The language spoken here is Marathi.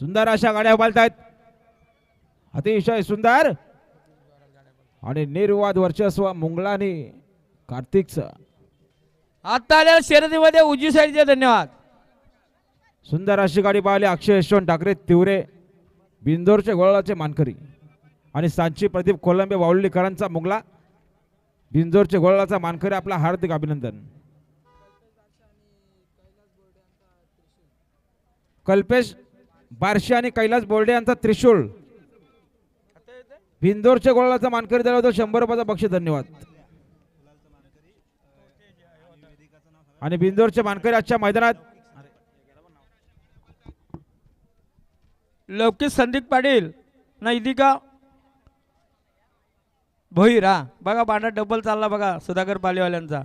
सुंदर अशा गाड्या उभारतायत. अतिशय सुंदर आणि निर्वाद वर्चस्व मुंगलानी कार्तिकचं. आता आलेल्या शर्यतीमध्ये उजवी साईडचे धन्यवाद. सुंदर अशी गाडी पाहिली अक्षय यशवंत ठाकरे तिवरे बिंदोरचे गोळाचे मानकरी आणि सांची प्रदीप कोलंबे वावलीकरांचा मुंगला. बिंदोरचे गोळाचा मानकरी आपला हार्दिक अभिनंदन. कल्पेश बारशे आणि कैलास बोर्डे यांचा त्रिशूळ. भिंदोरच्या गोळाचा मानकरी दिला होता. शंभर रुपयाचा बक्षीस धन्यवाद. आणि बिंदोरचे मानकरी आजच्या मैदानात लौकिक संदीप पाटील नाही का भोईर हा. बघा बांडा डबल चालला बघा सुधाकर पालेवाल्यांचा.